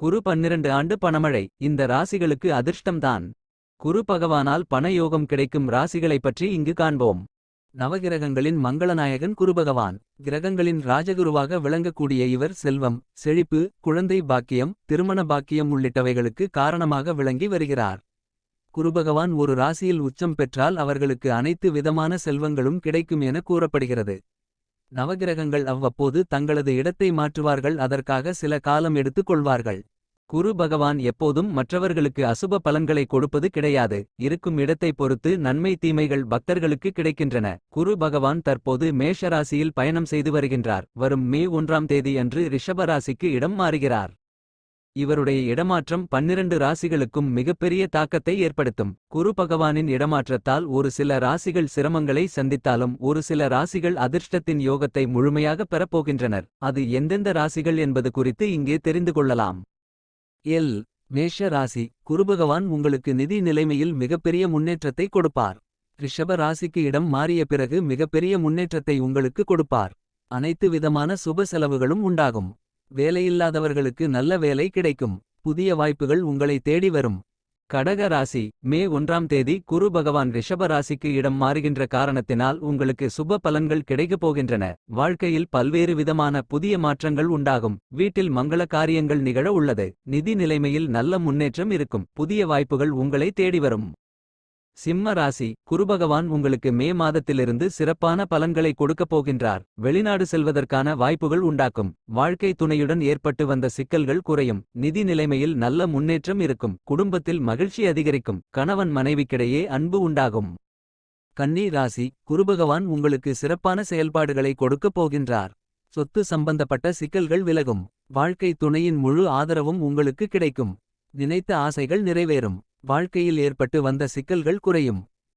குரு பன்னிரண்டு ஆண்டு பணமழை இந்த ராசிகளுக்கு அதிர்ஷ்டம்தான். குரு பகவானால் பணயோகம் கிடைக்கும் ராசிகளைப் பற்றி இங்கு காண்போம். நவகிரகங்களின் மங்களநாயகன் குருபகவான் கிரகங்களின் ராஜகுருவாக விளங்கக்கூடிய இவர் செல்வம் செழிப்பு குழந்தை பாக்கியம் திருமண பாக்கியம் உள்ளிட்டவைகளுக்கு காரணமாக விளங்கி வருகிறார். குருபகவான் ஒரு ராசியில் உச்சம் பெற்றால் அவர்களுக்கு அனைத்து விதமான செல்வங்களும் கிடைக்கும் என கூறப்படுகிறது. நவகிரகங்கள் அவ்வப்போது தங்களது இடத்தை மாற்றுவார்கள் அதற்காக சில காலம் எடுத்துக் கொள்வார்கள். குரு பகவான் எப்போதும் மற்றவர்களுக்கு அசுப பலன்களை கொடுப்பது கிடையாது இருக்கும் இடத்தை பொறுத்து நன்மை தீமைகள் பக்தர்களுக்கு கிடைக்கின்றன. குரு பகவான் தற்போது மேஷராசியில் பயணம் செய்து வருகின்றார் வரும் மே ஒன்றாம் தேதி அன்று ரிஷபராசிக்கு இடம் மாறுகிறார். இவருடைய இடமாற்றம் பன்னிரண்டு ராசிகளுக்கும் மிகப்பெரிய தாக்கத்தை ஏற்படுத்தும். குரு பகவானின் இடமாற்றத்தால் ஒரு சில ராசிகள் சிரமங்களை சந்தித்தாலும் ஒரு சில ராசிகள் அதிர்ஷ்டத்தின் யோகத்தை முழுமையாக பெறப்போகின்றனர். அது எந்தெந்த ராசிகள் என்பது குறித்து இங்கே தெரிந்து கொள்ளலாம். எல். மேஷ ராசி. குருபகவான் உங்களுக்கு நிதி நிலைமையில் மிகப்பெரிய முன்னேற்றத்தை கொடுப்பார். ரிஷப ராசிக்கு இடம் மாறிய பிறகு மிகப்பெரிய முன்னேற்றத்தை உங்களுக்கு கொடுப்பார். அனைத்து விதமான சுப செலவுகளும் உண்டாகும். வேலையில்லாதவர்களுக்கு நல்ல வேலை கிடைக்கும். புதிய வாய்ப்புகள் உங்களை தேடி வரும். கடக ராசி மே ஒன்றாம் தேதி குரு பகவான் ரிஷப ராசிக்கு இடம் மாறுகின்ற காரணத்தினால் உங்களுக்கு சுப பலன்கள் கிடைக்கப் போகின்றன. வாழ்க்கையில் பல்வேறு விதமான புதிய மாற்றங்கள் உண்டாகும். வீட்டில் மங்கள காரியங்கள் நிகழ உள்ளது. நிதி நிலைமையில் நல்ல முன்னேற்றம் இருக்கும். புதிய வாய்ப்புகள் உங்களை தேடி வரும். சிம்ம ராசி குருபகவான் உங்களுக்கு மே மாதத்திலிருந்து சிறப்பான பலன்களை கொடுக்கப் போகின்றார். வெளிநாடு செல்வதற்கான வாய்ப்புகள் உண்டாக்கும். வாழ்க்கை துணையுடன் ஏற்பட்டு வந்த சிக்கல்கள் குறையும். நிதி நிலைமையில் நல்ல முன்னேற்றம் இருக்கும். குடும்பத்தில் மகிழ்ச்சி அதிகரிக்கும். கணவன் மனைவிக்கிடையே அன்பு உண்டாகும். கன்னி ராசி குருபகவான் உங்களுக்கு சிறப்பான செயல்பாடுகளை கொடுக்கப் போகின்றார். சொத்து சம்பந்தப்பட்ட சிக்கல்கள் விலகும். வாழ்க்கை துணையின் முழு ஆதரவும் உங்களுக்கு கிடைக்கும். நினைத்த ஆசைகள் நிறைவேறும். வாழ்க்கையில் ஏற்பட்டு வந்த சிக்கல்கள் குறையும்.